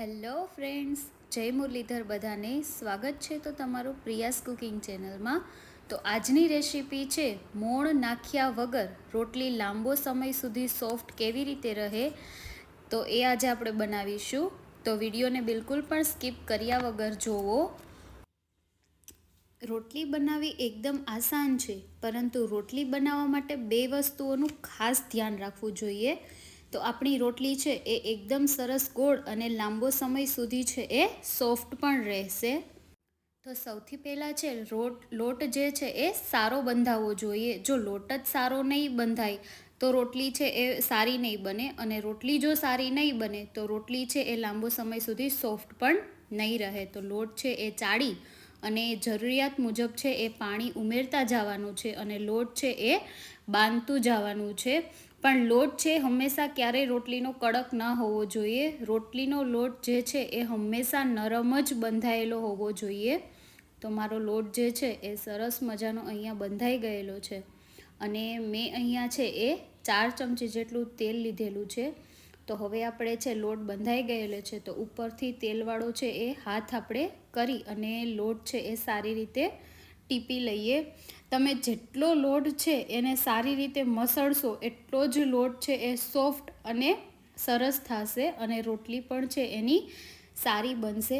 Hello friends, જય મુરલીધર બધાને. સ્વાગત છે તો તમારું પ્રિયાસ કુકિંગ ચેનલમાં. તો આજની રેસીપી છે, મોણ નાખ્યા વગર રોટલી લાંબો સમય સુધી સોફ્ટ કેવી રીતે રહે, તો એ આજે આપણે બનાવીશું. તો વિડીયોને બિલકુલ પણ સ્કીપ કર્યા વગર જોવો. રોટલી બનાવવી એકદમ આસાન છે, પરંતુ રોટલી બનાવવા માટે બે વસ્તુઓનું ખાસ ધ્યાન રાખવું જોઈએ. તો આપણી રોટલી છે એ એકદમ સરસ ગોળ અને લાંબો સમય સુધી છે એ સોફ્ટ પણ રહેશે. તો સૌથી પહેલાં છે રોટ, લોટ જે છે એ સારો બંધાવવો જોઈએ. જો લોટ જ સારો નહીં બંધાય, તો રોટલી છે એ સારી નહીં બને અને રોટલી જો સારી નહીં બને, તો રોટલી છે એ લાંબો સમય સુધી સોફ્ટ પણ નહીં રહે. તો લોટ છે એ ચાળી અને જરૂરિયાત મુજબ છે એ પાણી ઉમેરતા જવાનું છે અને લોટ છે એ બાંધતું જવાનું છે. પણ લોટ છે હંમેશા ક્યારેય રોટલીનો કડક ન હોવો જોઈએ. રોટલીનો લોટ જે છે એ હંમેશા નરમ જ બંધાયેલો હોવો જોઈએ. તો મારો લોટ જે છે એ સરસ મજાનો અહીંયા બંધાઈ ગયેલો છે. અને મેં અહીંયા છે એ ચાર ચમચી જેટલું તેલ લીધેલું છે. તો હવે આપણે છે લોટ બંધાઈ ગયેલો છે. તો ઉપરથી તેલવાળો છે એ હાથ આપણે કરી અને લોટ છે એ સારી રીતે ટીપી લઈએ. તમે જેટલો લોટ છે એને સારી રીતે મસળશો, એટલો જ લોટ છે એ સોફ્ટ અને સરસ થશે અને રોટલી પણ છે એની સારી બનશે.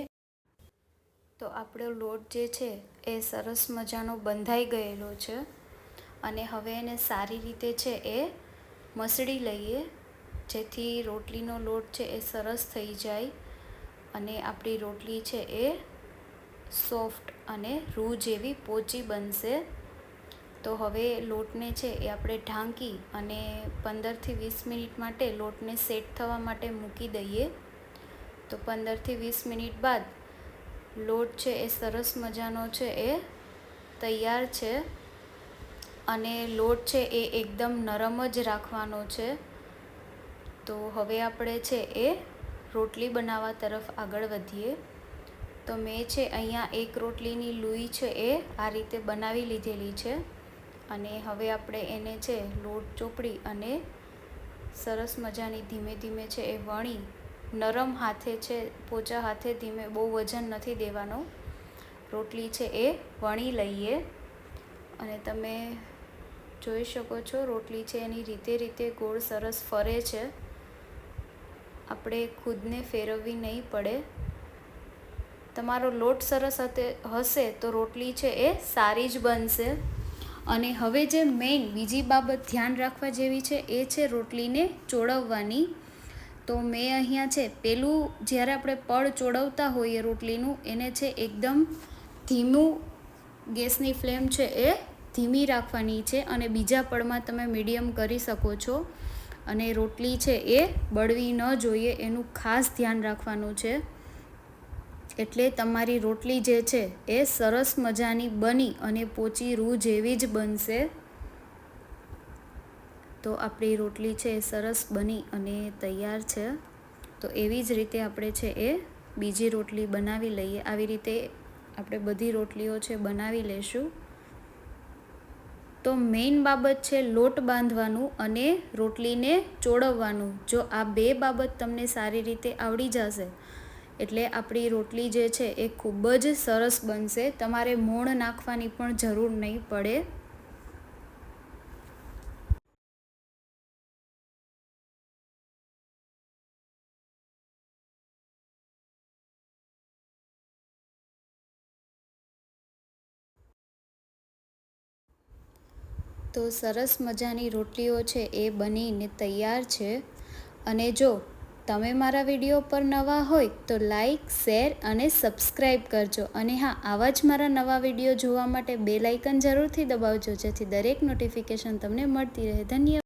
તો આપણો લોટ જે છે એ સરસ મજાનો બંધાઈ ગયેલો છે અને હવે એને સારી રીતે છે એ મસળી લઈએ, જેથી રોટલીનો લોટ છે એ સરસ થઈ જાય અને આપણી રોટલી છે એ સોફ્ટ અને રૂ જેવી પોચી બનશે. તો હવે લોટને છે એ આપણે ઢાંકી અને પંદરથી વીસ મિનિટ માટે લોટને સેટ થવા માટે મૂકી દઈએ. તો પંદરથી વીસ મિનિટ બાદ લોટ છે એ સરસ મજાનો છે એ તૈયાર છે. અને લોટ છે એ એકદમ નરમ જ રાખવાનો છે. તો હવે આપણે છે એ રોટલી બનાવવા તરફ આગળ વધીએ. તો મેં છે અહીંયા એક રોટલીની લૂઈ છે એ આ રીતે બનાવી લીધેલી છે. અને હવે આપણે એને છે લોટ ચોપડી અને સરસ મજાની ધીમે ધીમે છે એ વણી, નરમ હાથે છે, પોચા હાથે ધીમે, બહુ વજન નથી દેવાનો. રોટલી છે એ વણી લઈએ. અને તમે જોઈ શકો છો રોટલી છે એની રીતે રીતે ગોળ સરસ ફરે છે. આપણે ખુદને ફેરવવી નહીં પડે. તમારો લોટ સરસ હશે તો રોટલી છે એ સારી જ બનશે. અને હવે જે મેઇન બીજી બાબત ધ્યાન રાખવા જેવી છે એ છે રોટલીને ચોળવવાની. તો મેં અહીંયા છે, પેલું જ્યારે આપણે પળ ચોળવતા હોઈએ રોટલીનું, એને છે એકદમ ધીમું ગેસની ફ્લેમ છે એ ધીમી રાખવાની છે અને બીજા પળમાં તમે મીડિયમ કરી શકો છો. અને રોટલી છે એ બળવી ન જોઈએ, એનું ખાસ ધ્યાન રાખવાનું છે. એટલે તમારી રોટલી જે છે એ સરસ મજાની બની અને પોચી રૂ જેવી જ બનશે. તો આપણી રોટલી છે એ સરસ બની અને તૈયાર છે. તો એવી જ રીતે આપણે છે એ બીજી રોટલી બનાવી લઈએ. આવી રીતે આપણે બધી રોટલીઓ છે બનાવી લઈશું તો મેઇન બાબત છે લોટ બાંધવાનું અને રોટલીને ચોળવવાનું. જો આ બે બાબત તમને સારી રીતે આવડી જશે એટલે આપણી રોટલી જે છે એ ખૂબ જ સરસ બનશે. તમારે મોણ નાખવાની પણ જરૂર નહીં પડે. તો સરસ મજાની રોટલીઓ છે એ બનીને તૈયાર છે. અને જો તમે મારા વીડિયો પર નવા હોય તો લાઇક શેર અને સબસ્ક્રાઈબ કરજો. અને હા, આવા જ મારા નવા વીડિયો જોવા માટે બેલાઇકન જરૂરથી દબાવજો, જેથી દરેક નોટિફિકેશન તમને મળતી રહે. ધન્યવાદ.